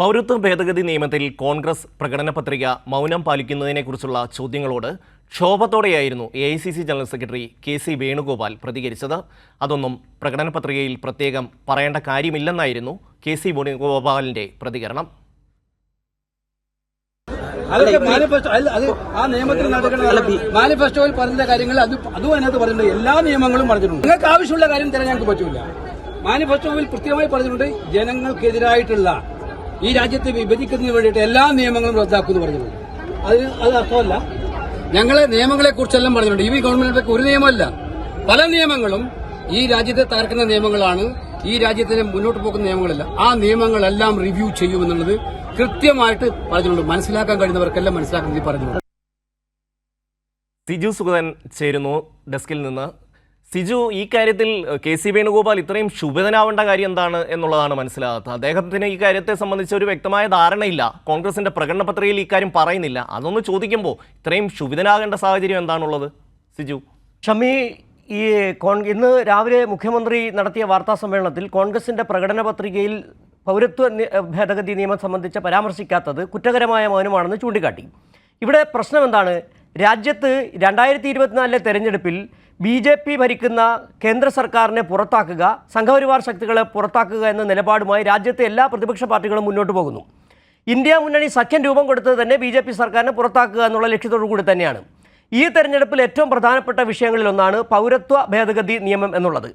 പൗരത്വ ഭേദഗതി നിയമത്തിൽ കോൺഗ്രസ് പ്രകടന പത്രിക മൗനം പാലിക്കുന്നതിനെക്കുറിച്ചുള്ള ചോദ്യങ്ങളോട് ക്ഷോഭത്തോടെയായിരുന്നു A I C C general secretary K C Venugopal പ്രതികരിച്ചത്. അതൊന്നും പ്രകടന പത്രികയിൽ പ്രത്യേകം പറയേണ്ട കാര്യമില്ലെന്നായിരുന്നു കെ സി വേണുഗോപാലിന്റെ പ്രതികരണം. അതൊക്കെ മാനിഫെസ്റ്റോ അല്ല അത് ആ നിയമത്തിൽ നടക്കുന്ന മാനിഫെസ്റ്റോയിൽ പറഞ്ഞ കാര്യങ്ങൾ അത് അതും അതിനകത്ത് പറഞ്ഞിട്ടുണ്ട്. എല്ലാ നിയമങ്ങളും പറഞ്ഞിട്ടുണ്ട്. നിങ്ങൾക്ക് ആവശ്യമുള്ള കാര്യം തരാൻ ഞങ്ങൾക്ക് പറ്റൂല മാനിഫെസ്റ്റോയിൽ കൃത്യമായി പറഞ്ഞിട്ടുണ്ട് ജനങ്ങൾക്കെതിരായിട്ടുള്ള ഈ രാജ്യത്തെ വിഭജിക്കുന്നതിന് വേണ്ടിയിട്ട് എല്ലാ നിയമങ്ങളും റദ്ദാക്കുമെന്ന് പറഞ്ഞിട്ടുണ്ട്. അത് അത് അർത്ഥമല്ല. ഞങ്ങളെ നിയമങ്ങളെ കുറിച്ചെല്ലാം പറഞ്ഞിട്ടുണ്ട്. ഈ ഗവൺമെന്റിന്റെ ഒരു നിയമമല്ല. പല നിയമങ്ങളും ഈ രാജ്യത്തെ തകർക്കുന്ന നിയമങ്ങളാണ്. ഈ രാജ്യത്തിന് മുന്നോട്ട് പോകുന്ന നിയമങ്ങളല്ല. ആ നിയമങ്ങളെല്ലാം റിവ്യൂ ചെയ്യുമെന്നുള്ളത് കൃത്യമായിട്ട് പറഞ്ഞിട്ടുണ്ട്. മനസ്സിലാക്കാൻ കഴിയുന്നവർക്കെല്ലാം മനസ്സിലാക്കുന്നത് പറഞ്ഞിട്ടുണ്ട്. സിജു സുഗതൻ ചേരുന്നു. ഡെസ്കിൽ നിന്ന് സിജു ഈ കാര്യത്തിൽ കെ സി വേണുഗോപാൽ ഇത്രയും ശുഭിതനാവേണ്ട കാര്യം എന്താണ് എന്നുള്ളതാണ് മനസ്സിലാകാത്തത്. അദ്ദേഹത്തിന് ഈ കാര്യത്തെ സംബന്ധിച്ച് ഒരു വ്യക്തമായ ധാരണയില്ല. കോൺഗ്രസിന്റെ പ്രകടന പത്രികയിൽ ഇക്കാര്യം പറയുന്നില്ല. അതൊന്ന് ചോദിക്കുമ്പോൾ ഇത്രയും ശുഭിതനാകേണ്ട സാഹചര്യം എന്താണുള്ളത്? സിജു. ഷമി ഈ ഇന്ന് രാവിലെ മുഖ്യമന്ത്രി നടത്തിയ വാർത്താ സമ്മേളനത്തിൽ കോൺഗ്രസിന്റെ പ്രകടന പത്രികയിൽ പൗരത്വ ഭേദഗതി നിയമം സംബന്ധിച്ച് പരാമർശിക്കാത്തത് കുറ്റകരമായ മൗനമാണെന്ന് ചൂണ്ടിക്കാട്ടി. ഇവിടെ പ്രശ്നം എന്താണ്? രാജ്യത്ത് രണ്ടായിരത്തി ഇരുപത്തിനാലിലെ തെരഞ്ഞെടുപ്പിൽ ബി ജെ പി ഭരിക്കുന്ന കേന്ദ്ര സർക്കാരിനെ പുറത്താക്കുക സംഘപരിവാർ ശക്തികളെ പുറത്താക്കുക എന്ന നിലപാടുമായി രാജ്യത്തെ എല്ലാ പ്രതിപക്ഷ പാർട്ടികളും മുന്നോട്ട് പോകുന്നു. ഇന്ത്യ മുന്നണി സഖ്യം രൂപം കൊടുത്തത് തന്നെ ബി ജെ പി സർക്കാരിനെ പുറത്താക്കുക എന്നുള്ള ലക്ഷ്യത്തോടു കൂടി തന്നെയാണ്. ഈ തെരഞ്ഞെടുപ്പിൽ ഏറ്റവും പ്രധാനപ്പെട്ട വിഷയങ്ങളിലൊന്നാണ് പൗരത്വ ഭേദഗതി നിയമം എന്നുള്ളത്.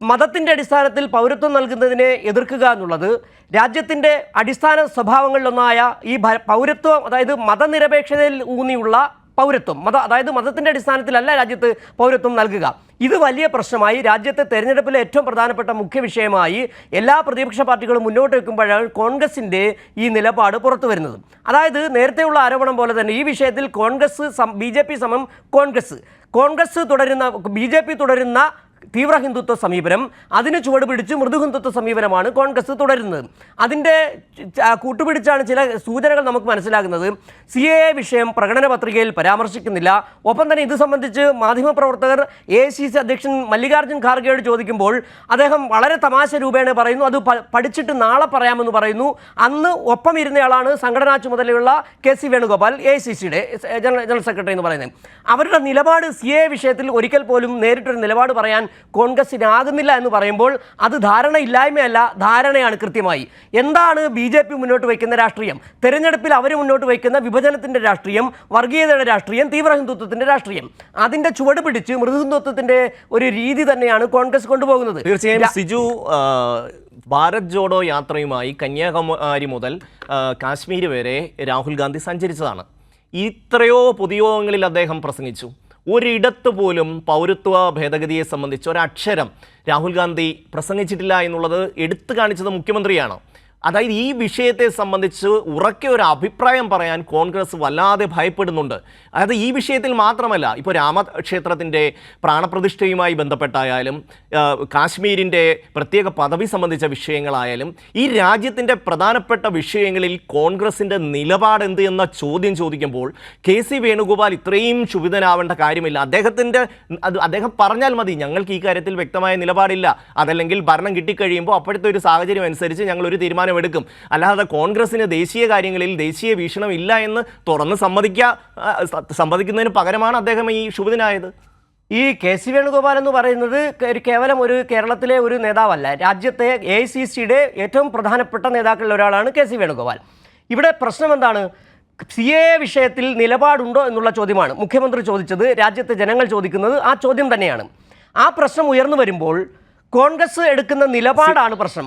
മതത്തിന്റെ അടിസ്ഥാനത്തിൽ പൗരത്വം നൽകുന്നതിനെ എതിർക്കുക എന്നുള്ളത് രാജ്യത്തിന്റെ അടിസ്ഥാന സ്വഭാവങ്ങളിലൊന്നായ ഈ പൗരത്വം അതായത് മതനിരപേക്ഷതയിൽ ഊന്നിയുള്ള പൗരത്വം മത അതായത് മതത്തിന്റെ അടിസ്ഥാനത്തിലല്ല രാജ്യത്ത് പൗരത്വം നൽകുക. ഇത് വലിയ പ്രശ്നമായി രാജ്യത്തെ തെരഞ്ഞെടുപ്പിലെ ഏറ്റവും പ്രധാനപ്പെട്ട മുഖ്യ വിഷയമായി എല്ലാ പ്രതിപക്ഷ പാർട്ടികളും മുന്നോട്ട് വെക്കുമ്പോഴാണ് കോൺഗ്രസിന്റെ ഈ നിലപാട് പുറത്തു വരുന്നത്. അതായത് നേരത്തെയുള്ള ആരോപണം പോലെ തന്നെ ഈ വിഷയത്തിൽ കോൺഗ്രസ് ബി സമം കോൺഗ്രസ്. കോൺഗ്രസ് തുടരുന്ന ബി തുടരുന്ന തീവ്ര ഹിന്ദുത്വ സമീപനം അതിന് ചുവട് പിടിച്ച് മൃദു ഹിന്ദുത്വ സമീപനമാണ് കോൺഗ്രസ് തുടരുന്നത്. അതിന്റെ കൂട്ടുപിടിച്ചാണ് ചില സൂചനകൾ നമുക്ക് മനസ്സിലാകുന്നത്. സി എ വിഷയം പ്രകടന പത്രികയിൽ പരാമർശിക്കുന്നില്ല. ഒപ്പം തന്നെ ഇത് സംബന്ധിച്ച് മാധ്യമപ്രവർത്തകർ എ സി സി അധ്യക്ഷൻ മല്ലികാർജുൻ ഖാർഗെയോട് ചോദിക്കുമ്പോൾ അദ്ദേഹം വളരെ തമാശ രൂപേണ പറയുന്നു. അത് പഠിച്ചിട്ട് നാളെ പറയാമെന്ന് പറയുന്നു. അന്ന് ഒപ്പം ഇരുന്നയാളാണ് സംഘടനാ ചുമതലയുള്ള K C Venugopal A C സിയുടെ ജനറൽ ജനറൽ സെക്രട്ടറി എന്ന് പറയുന്നത്. അവരുടെ നിലപാട് സി എ വിഷയത്തിൽ ഒരിക്കൽ പോലും നേരിട്ടൊരു നിലപാട് പറയാൻ കോൺഗ്രസിനാകുന്നില്ല എന്ന് പറയുമ്പോൾ അത് ധാരണയില്ലായ്മയല്ല ധാരണയാണ് കൃത്യമായി. എന്താണ് ബി ജെ പി മുന്നോട്ട് വയ്ക്കുന്ന രാഷ്ട്രീയം? തെരഞ്ഞെടുപ്പിൽ അവർ മുന്നോട്ട് വയ്ക്കുന്ന വിഭജനത്തിന്റെ രാഷ്ട്രീയം വർഗീയതയുടെ രാഷ്ട്രീയം തീവ്ര ഹിന്ദുത്വത്തിന്റെ രാഷ്ട്രീയം. അതിന്റെ ചുവട് പിടിച്ച് മൃദുഹിന്ദുത്വത്തിന്റെ ഒരു രീതി തന്നെയാണ് കോൺഗ്രസ് കൊണ്ടുപോകുന്നത്. തീർച്ചയായും സിജു ഭാരത് ജോഡോ യാത്രയുമായി കന്യാകുമാരി മുതൽ കാശ്മീർ വരെ രാഹുൽ ഗാന്ധി സഞ്ചരിച്ചതാണ്. ഇത്രയോ പൊതുയോഗങ്ങളിൽ അദ്ദേഹം പ്രസംഗിച്ചു. ഒരിടത്ത് പോലും പൗരത്വ ഭേദഗതിയെ സംബന്ധിച്ച് ഒരക്ഷരം രാഹുൽ ഗാന്ധി പ്രസംഗിച്ചിട്ടില്ല എന്നുള്ളത് എടുത്തു കാണിച്ചത് മുഖ്യമന്ത്രിയാണ്. അതായത് ഈ വിഷയത്തെ സംബന്ധിച്ച് ഉറക്കെ ഒരു അഭിപ്രായം പറയാൻ കോൺഗ്രസ് വല്ലാതെ ഭയപ്പെടുന്നുണ്ട്. അതായത് ഈ വിഷയത്തിൽ മാത്രമല്ല ഇപ്പോൾ രാമക്ഷേത്രത്തിന്റെ പ്രാണപ്രതിഷ്ഠയുമായി ബന്ധപ്പെട്ടായാലും കാശ്മീരിന്റെ പ്രത്യേക പദവി സംബന്ധിച്ച വിഷയങ്ങളായാലും ഈ രാജ്യത്തിന്റെ പ്രധാനപ്പെട്ട വിഷയങ്ങളിൽ കോൺഗ്രസിന്റെ നിലപാട് എന്ത് എന്ന ചോദ്യം ചോദിക്കുമ്പോൾ കെ സി വേണുഗോപാൽ ഇത്രയും ക്ഷുഭിതനാവേണ്ട കാര്യമില്ല. അദ്ദേഹത്തിന്റെ അദ്ദേഹം പറഞ്ഞാൽ മതി ഞങ്ങൾക്ക് ഈ കാര്യത്തിൽ വ്യക്തമായ നിലപാടില്ല. അതല്ലെങ്കിൽ ഭരണം കിട്ടിക്കഴിയുമ്പോൾ അപ്പോഴത്തെ ഒരു സാഹചര്യം അനുസരിച്ച് ഞങ്ങൾ ഒരു തീരുമാനമെടുക്കും. അല്ലാതെ കോൺഗ്രസിന് ദേശീയ കാര്യങ്ങളിൽ ദേശീയ വീക്ഷണം ഇല്ല എന്ന് തുറന്ന് സമ്മതിക്കുക സമ്മതിക്കുന്നതിന് പകരമാണ് അദ്ദേഹം ഈ ശുഭദിനായത്. ഈ കെ സി വേണുഗോപാൽ എന്ന് പറയുന്നത് കേവലം ഒരു കേരളത്തിലെ ഒരു നേതാവല്ല. രാജ്യത്തെ എ സി സിയുടെ ഏറ്റവും പ്രധാനപ്പെട്ട നേതാക്കളിൽ ഒരാളാണ് കെ സി വേണുഗോപാൽ. ഇവിടെ പ്രശ്നം എന്താണ്? സി എ വിഷയത്തിൽ നിലപാടുണ്ടോ എന്നുള്ള ചോദ്യമാണ്. മുഖ്യമന്ത്രി ചോദിച്ചത് രാജ്യത്തെ ജനങ്ങൾ ചോദിക്കുന്നത് ആ ചോദ്യം തന്നെയാണ്. ആ പ്രശ്നം ഉയർന്നു വരുമ്പോൾ കോൺഗ്രസ് എടുക്കുന്ന നിലപാടാണ് പ്രശ്നം.